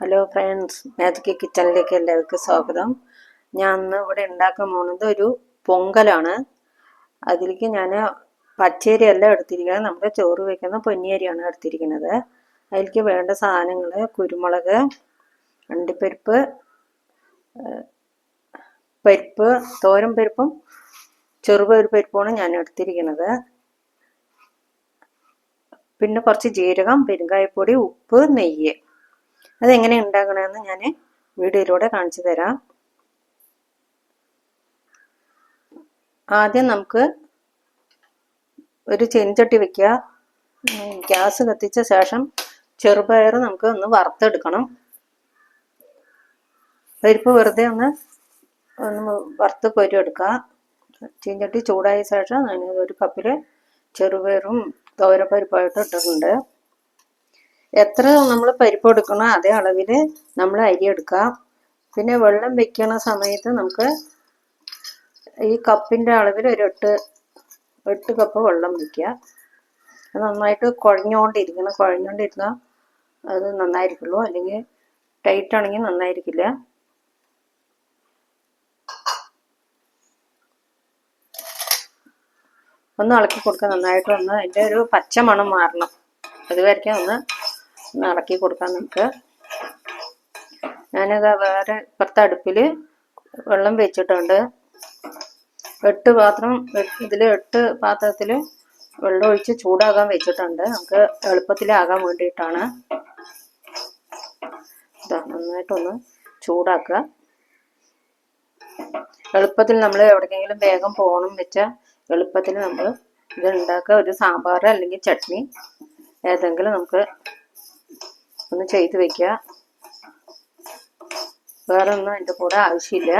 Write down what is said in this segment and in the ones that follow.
Hello friends magic കിച്ചണിലേക്ക് എല്ലാവർക്കും സ്വാഗതം. ഞാൻ ഇന്ന് ഇവിടെ ഉണ്ടാക്കാൻ പോകുന്നത് ഒരു പൊങ്കലാണ്. അതിലേക്ക് ഞാൻ പച്ചരി അല്ല എടുത്തിരിക്കുന്നത്. നമ്മുടെ ചോറ് വയ്ക്കുന്ന പൊന്നിയരിയാണ് എടുത്തിരിക്കുന്നത്. അതിലേക്ക് വേണ്ട സാധനങ്ങൾ കുരുമുളക് അണ്ടിപ്പരിപ്പ് പരിപ്പ് തോരൻ പരിപ്പും ചെറുപയർ പരിപ്പുമാണ് ഞാൻ എടുത്തിരിക്കുന്നത്. പിന്നെ കുറച്ച് ജീരകം പെരുങ്കായപ്പൊടി ഉപ്പ് നെയ്യ്. അതെങ്ങനെ ഉണ്ടാക്കണമെന്ന് ഞാൻ വീഡിയോയിലൂടെ കാണിച്ചു തരാം. ആദ്യം നമുക്ക് ഒരു ചെനിച്ചട്ടി വെക്കുക. ഗ്യാസ് കത്തിച്ച ശേഷം ചെറുപയർ നമുക്ക് ഒന്ന് വറുത്തെടുക്കണം. പരിപ്പ് വെറുതെ ഒന്ന് ഒന്ന് വറുത്ത് കോരി എടുക്കുക ചീഞ്ചട്ടി ചൂടായ ശേഷം ഒരു കപ്പിൽ ചെറുപയറും തോരപ്പരിപ്പായിട്ട് ഇട്ടിട്ടുണ്ട്. എത്ര നമ്മൾ പരിപ്പ് എടുക്കണോ അതേ അളവിൽ നമ്മൾ അരി എടുക്കാം. പിന്നെ വെള്ളം വെക്കണ സമയത്ത് നമുക്ക് ഈ കപ്പിന്റെ അളവിൽ ഒരു എട്ട് എട്ട് കപ്പ് വെള്ളം വയ്ക്കുക നന്നായിട്ട് കുഴഞ്ഞുകൊണ്ടിരിക്കണം കുഴഞ്ഞുകൊണ്ടിരുന്നാൽ അത് നന്നായിരിക്കുള്ളൂ. അല്ലെങ്കിൽ ടൈറ്റ് ആണെങ്കിൽ നന്നായിരിക്കില്ല. ഒന്ന് ഇളക്കി കൊടുക്കുക നന്നായിട്ട് ഒന്ന് അതിന്റെ ഒരു പച്ച മണം മാറണം. അതുവരയ്ക്കും ഒന്ന് ഇളക്കി കൊടുക്കാം നമുക്ക്. ഞാനിത് വേറെ ഇപ്പുറത്തെ അടുപ്പിൽ വെള്ളം വെച്ചിട്ടുണ്ട്. എട്ട് പാത്രം ഇതിൽ എട്ട് പാത്രത്തിൽ വെള്ളം ഒഴിച്ച് ചൂടാകാൻ വെച്ചിട്ടുണ്ട്. നമുക്ക് എളുപ്പത്തിലാകാൻ വേണ്ടിയിട്ടാണ്. നന്നായിട്ടൊന്ന് ചൂടാക്കുക. എളുപ്പത്തിൽ നമ്മൾ എവിടേക്കെങ്കിലും വേഗം പോകണം വെച്ചാൽ എളുപ്പത്തിൽ നമ്മൾ ഇത് ഉണ്ടാക്കുക. ഒരു സാമ്പാർ അല്ലെങ്കിൽ ചട്നി ഏതെങ്കിലും നമുക്ക് ഒന്ന് ചെയ്ത് വെക്കുക വേറെ ഒന്നും എന്റെ കൂടെ ആവശ്യമില്ല.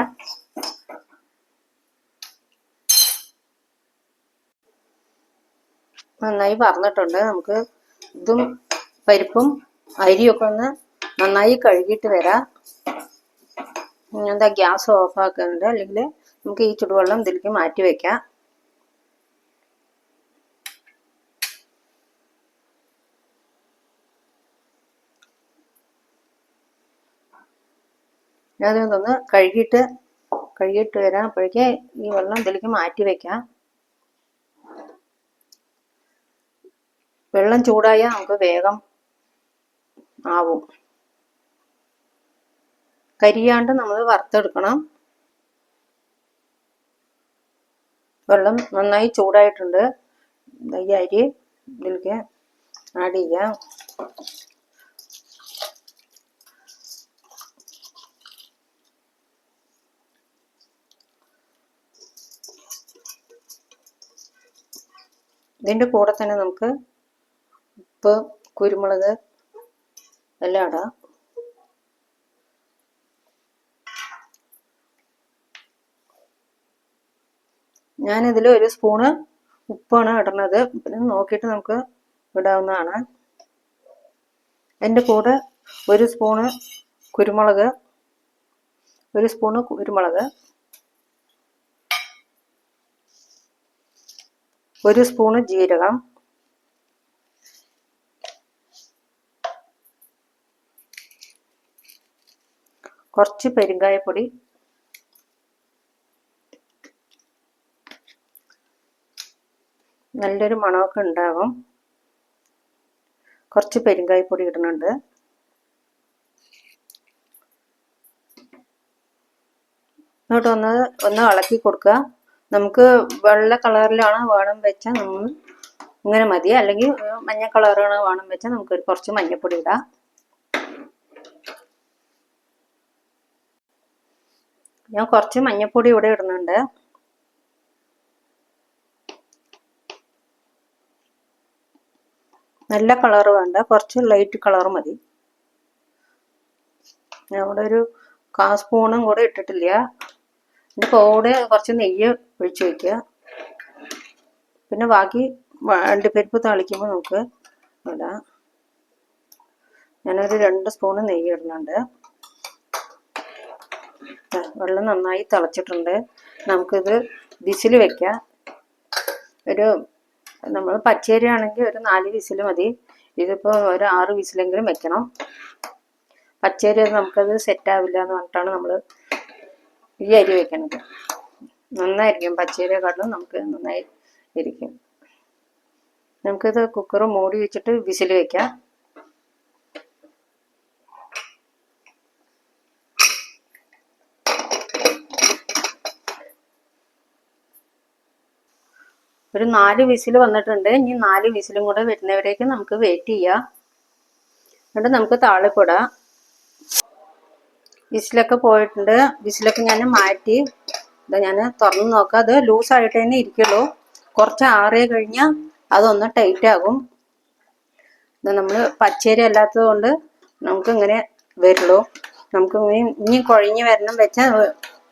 നന്നായി പറഞ്ഞിട്ടുണ്ട് നമുക്ക് ഇതും പരിപ്പും അരിയൊക്കെ ഒന്ന് നന്നായി കഴുകിയിട്ട് വരാം. എന്താ ഗ്യാസ് ഓഫ് ആക്കുന്നുണ്ട് അല്ലെങ്കിൽ നമുക്ക് ഈ ചുടുവെള്ളം ഇതിലേക്ക് മാറ്റി വെക്കാം. ഞാനതൊന്ന് കഴുകിയിട്ട് കഴുകിയിട്ട് വരാം. ഈ വെള്ളം ഇതിലേക്ക് മാറ്റി വെക്കാം. വെള്ളം ചൂടായാൽ നമുക്ക് വേഗം ആവും. കരിയാണ്ട് നമ്മൾ വറുത്തെടുക്കണം. വെള്ളം നന്നായി ചൂടായിട്ടുണ്ട്. ഈ അരി ഇതിലേക്ക് ആഡ് ചെയ്യാം. ഇതിന്റെ കൂടെ തന്നെ നമുക്ക് ഉപ്പ് കുരുമുളക് എല്ലാം ഇടാം. ഞാനിതിൽ ഒരു സ്പൂണ് ഉപ്പാണ് ഇടുന്നത് പിന്നെ നോക്കിയിട്ട് നമുക്ക് ഇടാവുന്നതാണ്. എന്റെ കൂടെ ഒരു സ്പൂണ് കുരുമുളക് ഒരു സ്പൂണ് കുരുമുളക്. ഒരു സ്പൂണ് ജീരകം. കുറച്ച് പെരുങ്കായപ്പൊടി. നല്ലൊരു മണമൊക്കെ ഉണ്ടാകും കുറച്ച് പെരുങ്കായപ്പൊടി ഇടുന്നുണ്ട്. എന്നിട്ടൊന്ന് ഒന്ന് ഇളക്കി കൊടുക്കുക. നമുക്ക് വെള്ള കളറിലാണ് വേണം വെച്ചാൽ നമ്മൾ ഇങ്ങനെ മതി. അല്ലെങ്കിൽ മഞ്ഞ കളറാണ് വേണം വെച്ചാൽ നമുക്ക് കുറച്ച് മഞ്ഞപ്പൊടി ഇടാം. ഞാൻ കുറച്ച് മഞ്ഞപ്പൊടി ഇവിടെ ഇടുന്നുണ്ട്. നല്ല കളർ വേണ്ട. കുറച്ച് ലൈറ്റ് കളർ മതി. ഞാൻ ഇവിടെ ഒരു കാ സ്പൂണും കൂടെ ഇട്ടിട്ടില്ല. കൂടെ കുറച്ച് നെയ്യ് ഒഴിച്ച് വയ്ക്കുക പിന്നെ ബാക്കി അണ്ടിപ്പരിപ്പ് തളിക്കുമ്പോൾ നമുക്ക് ഇടാം. ഞാനൊരു രണ്ട് സ്പൂണ് നെയ്യ് ഇടുന്നുണ്ട്. വെള്ളം നന്നായി തിളച്ചിട്ടുണ്ട്. നമുക്കിത് വിസിൽ വെക്കാം. ഒരു നമ്മൾ പച്ചരി ആണെങ്കിൽ ഒരു നാല് വിസിൽ മതി. ഇതിപ്പോൾ ഒരു ആറ് വിസിലെങ്കിലും വെക്കണം. പച്ചരി നമുക്കത് സെറ്റ് ആവില്ല എന്ന് പറഞ്ഞിട്ടാണ് നമ്മൾ ഈ അരി വെക്കണത് നന്നായിരിക്കും. പച്ചരിയെക്കാട്ടിലും നമുക്ക് നന്നായി ഇരിക്കും. നമുക്കിത് കുക്കർ മൂടി വെച്ചിട്ട് വിസിൽ വെക്കാം. ഒരു നാല് വിസിൽ വന്നിട്ടുണ്ട്. ഇനി നാല് വിസിലും കൂടെ വരുന്നവരേക്ക് നമുക്ക് വെയിറ്റ് ചെയ്യാം. എന്നിട്ട് നമുക്ക് താളിപ്പിടാം വിസിലൊക്കെ പോയിട്ടുണ്ട്. വിസിലൊക്കെ ഞാൻ മാറ്റി. ഇത് ഞാൻ തുറന്ന് നോക്കാം. അത് ലൂസായിട്ട് തന്നെ ഇരിക്കുള്ളൂ. കുറച്ച് ആറിയ കഴിഞ്ഞാൽ അതൊന്ന് ടൈറ്റ് ആകും. ഇത് നമ്മൾ പച്ചരി അല്ലാത്തത് കൊണ്ട് നമുക്കിങ്ങനെ വരുള്ളൂ. നമുക്ക് ഇനി കുഴഞ്ഞ് വരണം വെച്ചാൽ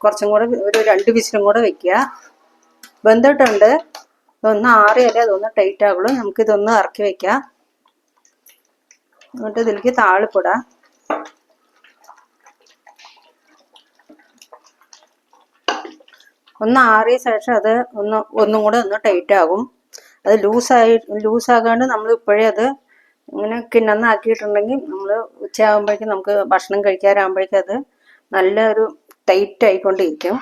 കുറച്ചും കൂടെ ഒരു രണ്ട് വിസിലും കൂടെ വെക്കുക. വെന്തിട്ടുണ്ട്. ഇതൊന്ന് ആറിയല്ലേ അതൊന്ന് ടൈറ്റ് ആവുള്ളൂ. നമുക്കിതൊന്ന് ഇറക്കി വെക്കാം. എന്നിട്ട് ഇതിലേക്ക് താളിപ്പിടാം. ഒന്ന് ആറിയ ശേഷം അത് ഒന്ന് ഒന്നും കൂടെ ഒന്ന് ടൈറ്റ് ആകും. അത് ലൂസായി ലൂസാകാണ്ട് നമ്മൾ ഇപ്പോഴേ അത് ഇങ്ങനെ കിണ്ണന്നാക്കിയിട്ടുണ്ടെങ്കിൽ നമ്മൾ ഉച്ചയാകുമ്പോഴേക്കും നമുക്ക് ഭക്ഷണം കഴിക്കാറാകുമ്പോഴേക്കും അത് നല്ലൊരു ടൈറ്റ് ആയിക്കൊണ്ടിരിക്കും.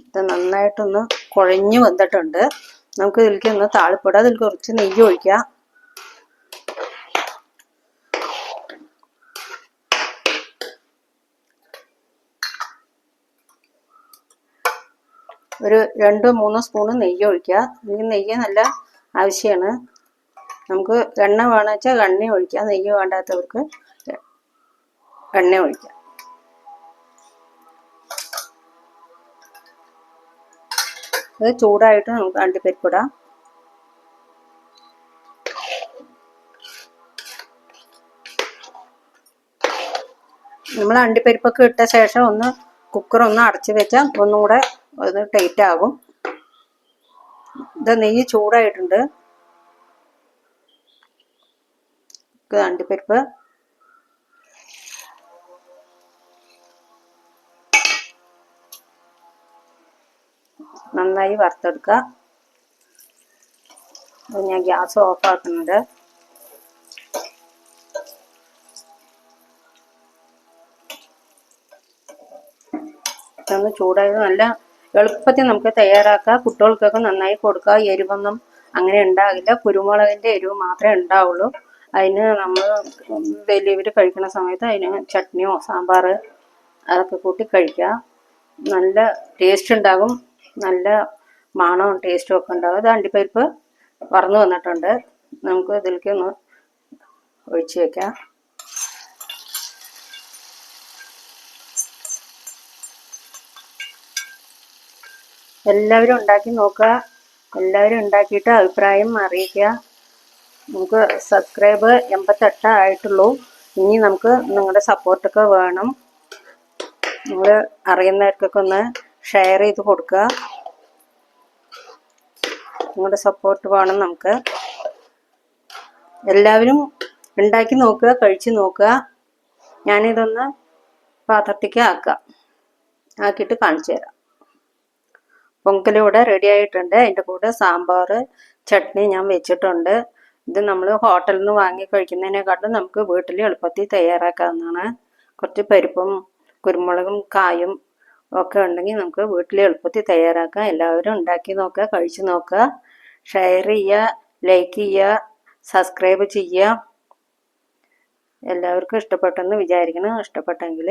ഇത് നന്നായിട്ടൊന്ന് കുഴഞ്ഞു വന്നിട്ടുണ്ട്. നമുക്ക് ഇതിലേക്ക് ഒന്ന് താളിപ്പിടാം അതിൽ കുറച്ച് നെയ്യ് ഒഴിക്കാം. ഒരു രണ്ടോ മൂന്നോ സ്പൂണ് നെയ്യ് ഒഴിക്കുക. ഈ നെയ്യ് നല്ല ആവശ്യമാണ്. നമുക്ക് എണ്ണ വേണമെന്ന് വെച്ചാൽ എണ്ണ ഒഴിക്കാം നെയ്യ് വേണ്ടാത്തവർക്ക് എണ്ണ ഒഴിക്കാം അത് ചൂടായിട്ട് നമുക്ക് അണ്ടിപ്പരിപ്പിടാം. നമ്മൾ അണ്ടിപ്പരിപ്പൊക്കെ ഇട്ട ശേഷം ഒന്ന് കുക്കർ ഒന്ന് അടച്ചു വെച്ചാൽ ഒന്നും കൂടെ അത് ടൈറ്റ് ആകും ഇത് നെയ്യ് ചൂടായിട്ടുണ്ട്. അണ്ടിപ്പരിപ്പ്. നന്നായി വറുത്തെടുക്കുക. അത് ഞാൻ ഗ്യാസ് ഓഫ് ആക്കുന്നുണ്ട് ചൂടായത് നല്ല എളുപ്പത്തിൽ നമുക്ക് തയ്യാറാക്കാം. കുട്ടികൾക്കൊക്കെ നന്നായി കൊടുക്കുക എരിവൊന്നും അങ്ങനെ ഉണ്ടാകില്ല. കുരുമുളകിന്റെ എരിവ് മാത്രമേ ഉണ്ടാവുള്ളൂ. അതിന് നമ്മൾ വലിയവർ കഴിക്കുന്ന സമയത്ത് അതിന് ചട്നിയോ സാമ്പാർ അതൊക്കെ കൂട്ടി കഴിക്കുക. നല്ല ടേസ്റ്റ് ഉണ്ടാകും. നല്ല മണവും ടേസ്റ്റും ഒക്കെ ഉണ്ടാകും. ഇത് അണ്ടിപ്പരിപ്പ് വറന്നു വന്നിട്ടുണ്ട്. നമുക്ക് ഇതിലേക്ക് ഒന്ന് ഒഴിച്ച് വെക്കാം. എല്ലാവരും ഉണ്ടാക്കി നോക്കുക. എല്ലാവരും ഉണ്ടാക്കിയിട്ട് അഭിപ്രായം അറിയിക്കുക. നമുക്ക് സബ്സ്ക്രൈബ് എൺപത്തെട്ട് ആയിട്ടുള്ളൂ. ഇനി നമുക്ക് നിങ്ങളുടെ സപ്പോർട്ടൊക്കെ വേണം. നിങ്ങൾ അറിയുന്നവർക്കൊക്കെ ഒന്ന് ഷെയർ ചെയ്ത് കൊടുക്കുക. നിങ്ങളുടെ സപ്പോർട്ട് വേണം നമുക്ക്. എല്ലാവരും ഉണ്ടാക്കി നോക്കുക കഴിച്ച് നോക്കുക. ഞാനിതൊന്ന് പാത്രത്തേക്ക് ആക്കാം. ആക്കിയിട്ട് കാണിച്ചു തരാം. പൊങ്കലിവിടെ റെഡി ആയിട്ടുണ്ട്. അതിന്റെ കൂടെ സാമ്പാർ ചട്നി ഞാൻ വെച്ചിട്ടുണ്ട്. ഇത് നമ്മൾ ഹോട്ടലിൽ നിന്ന് വാങ്ങി കഴിക്കുന്നതിനെക്കാട്ടും നമുക്ക് വീട്ടിൽ എളുപ്പത്തിൽ തയ്യാറാക്കാവുന്നതാണ്. കുറച്ച് പരിപ്പും കുരുമുളകും കായും ഒക്കെ ഉണ്ടെങ്കിൽ നമുക്ക് വീട്ടിൽ എളുപ്പത്തിൽ തയ്യാറാക്കാം. എല്ലാവരും ഉണ്ടാക്കി നോക്കുക കഴിച്ചു നോക്കുക. ഷെയർ ചെയ്യുക ലൈക്ക് ചെയ്യുക സബ്സ്ക്രൈബ് ചെയ്യുക. എല്ലാവർക്കും ഇഷ്ടപ്പെട്ടെന്ന് വിചാരിക്കണം ഇഷ്ടപ്പെട്ടെങ്കിൽ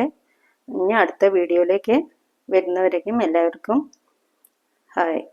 ഇനി അടുത്ത വീഡിയോയിലേക്ക് വരുന്നവരേക്കും എല്ലാവർക്കും はい。